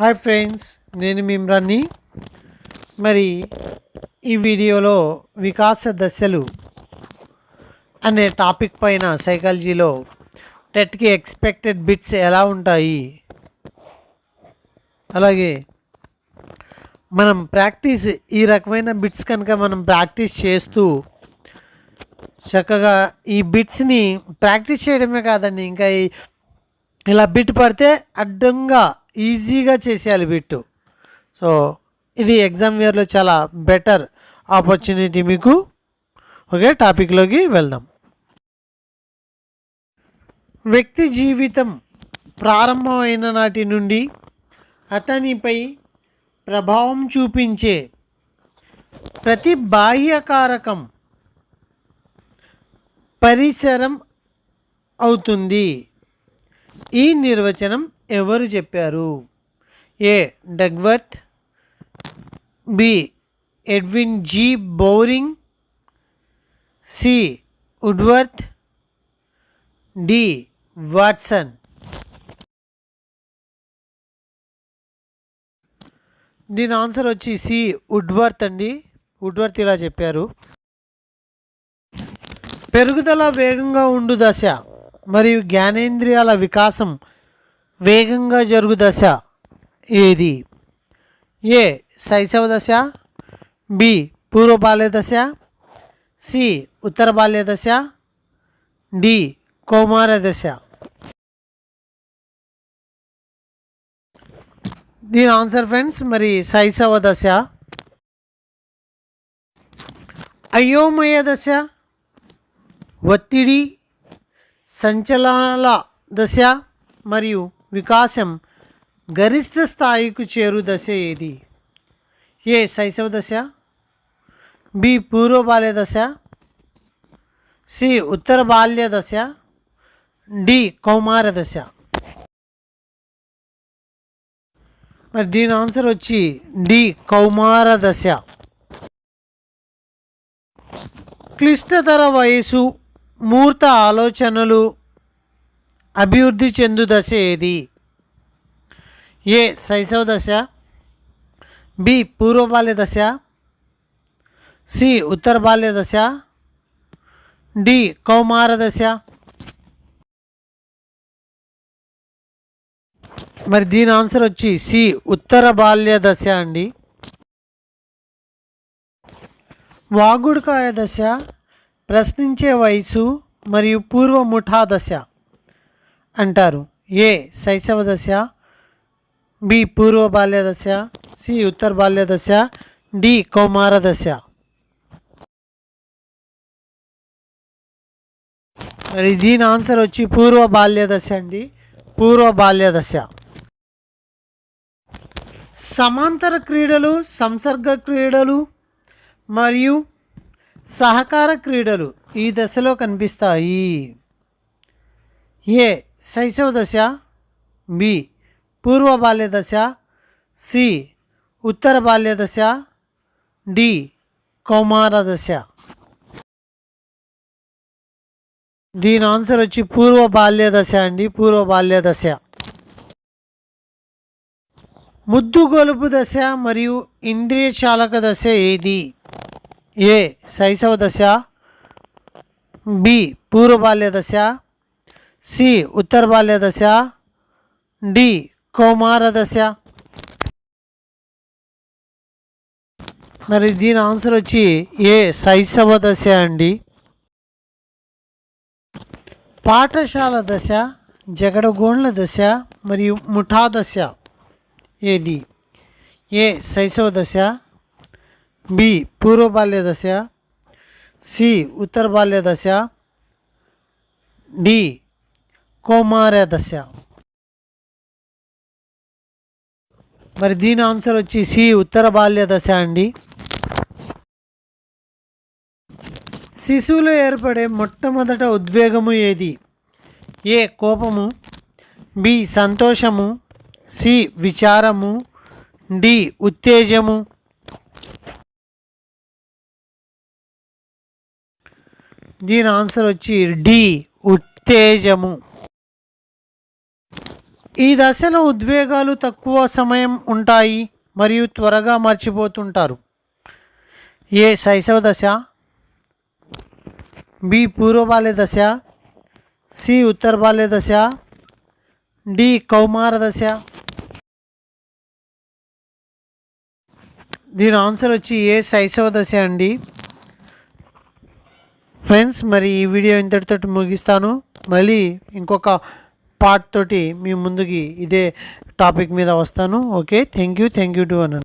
Hi friends నేను మిమ్రాన్ని మరి ఈ వీడియోలో వికాస దశలు అనే టాపిక్ పైన సైకాలజీలో టెట్కి ఎక్స్పెక్టెడ్ బిట్స్ ఎలా ఉంటాయి? అలాగే మనం ప్రాక్టీస్ ఈ రకమైన బిట్స్ కనుక మనం ప్రాక్టీస్ చేస్తూ చక్కగా ఈ బిట్స్ని ప్రాక్టీస్ చేయడమే కాదండి ఇంకా ఈ- ఇలా బిట్ పడితే అడ్డంగా ఈజీగా చేసేయాలి బిట్టు. సో ఇది ఎగ్జామ్ ఇయర్లో చాలా బెటర్ ఆపర్చునిటీ మీకు. ఓకే టాపిక్లోకి వెళ్దాం. వ్యక్తి జీవితం ప్రారంభమైన నాటి నుండి అతనిపై ప్రభావం చూపించే ప్రతి బాహ్యకారకం పరిసరం అవుతుంది. ఈ నిర్వచనం ఎవరు చెప్పారు? A. Dugworth. B. Edwin G. Boring. C. Woodworth D. Watson. దీని ఆన్సర్ వచ్చి సి. ఉడ్వర్త్ అండి. వుడ్వర్త్ ఇలా చెప్పారు. పెరుగుదల వేగంగా ఉండు దశ. మరియు జ్ఞానేంద్రియాల వికాసం వేగంగా జరుగు దశ ఏది? ఏ. శైశవ దశ బి. పూర్వ బాల్య దశ సి. ఉత్తర బాల్య దశ డి. కౌమార దశ. దీని ఆన్సర్ ఫ్రెండ్స్ మరి శైశవ దశ. అయోమయ దశ ఒత్తిడి సంచలనాల దశ మరియు వికాసం గరిష్ట స్థాయికి చేరు దశ ఏది? ఏ శైశవ దశ? బి పూర్వ బాల్య దశ? సి ఉత్తర బాల్య దశ? డి కౌమార దశ? మరి దీని ఆన్సర్ వచ్చి డి కౌమార దశ. క్లిష్టతర వయసు మూర్త ఆలోచనలు అభివృద్ధి చెందు దశ ఏది? ఏ శైశవ దశ బి పూర్వ బాల్య దశ సి ఉత్తర బాల్య దశ డి కౌమార దశ. మరి దీని ఆన్సర్ వచ్చి సి ఉత్తర బాల్య దశ అండి. వాగుడుకాయ దశ ప్రశ్నించే వయసు మరియు పూర్వ ముఠా దశ అంటారు. ఏ. శైశవ దశ బి. పూర్వ బాల్య దశ సి. ఉత్తర బాల్య దశ డి. కౌమార దశ. మరి దీని ఆన్సర్ వచ్చి పూర్వ బాల్య దశ అండి. పూర్వ బాల్య దశ. సమాంతర క్రీడలు సంసర్గ క్రీడలు మరియు సహకార క్రీడలు ఈ దశలో కనిపిస్తాయి. ఏ. శైశవ దశ బి. పూర్వ బాల్య దశ సి. ఉత్తర బాల్య దశ డి. కౌమార దశ. దీని ఆన్సర్ వచ్చి పూర్వ బాల్య దశ అండి. పూర్వ బాల్య దశ. ముద్దు గొలుపు దశ మరియు ఇంద్రియ చాలక దశ ఏది? ఏ శైశవ దశ బి పూర్వ బాల్య దశ సి ఉత్తర బాల్య దశ డి కౌమార దశ మరి దీని ఆన్సర్ వచ్చి ఏ శైశవ దశ అండి? పాఠశాల దశ జగడగోండ్ల దశ మరియు ముఠా దశ ఏది? ఏ శైశవ దశ బి పూర్వ బాల్య దశ సి ఉత్తర బాల్య దశ డి కౌమార దశ. మరి దీని ఆన్సర్ వచ్చి సి ఉత్తర బాల్య దశ అండి. శిశువులో ఏర్పడే మొట్టమొదట ఉద్వేగము ఏది? ఏ కోపము బి సంతోషము సి విచారము డి ఉత్తేజము దీని ఆన్సర్ వచ్చి డి ఉత్తేజము. ఈ దశలో ఉద్వేగాలు తక్కువ సమయం ఉంటాయి మరియు త్వరగా మర్చిపోతుంటారు. ఏ శైశవ దశ బి పూర్వ బాల్య దశ సి ఉత్తర బాల్య దశ డి కౌమార దశ. దీని ఆన్సర్ వచ్చి ఏ శైశవ దశ అండి? ఫ్రెండ్స్ మరి ఈ వీడియో ఇంతటితోటి ముగిస్తాను. మళ్ళీ ఇంకొక పార్ట్ తోటి మీ ముందుకి ఇదే టాపిక్ మీద వస్తాను. Okay thank you thank you to అన్న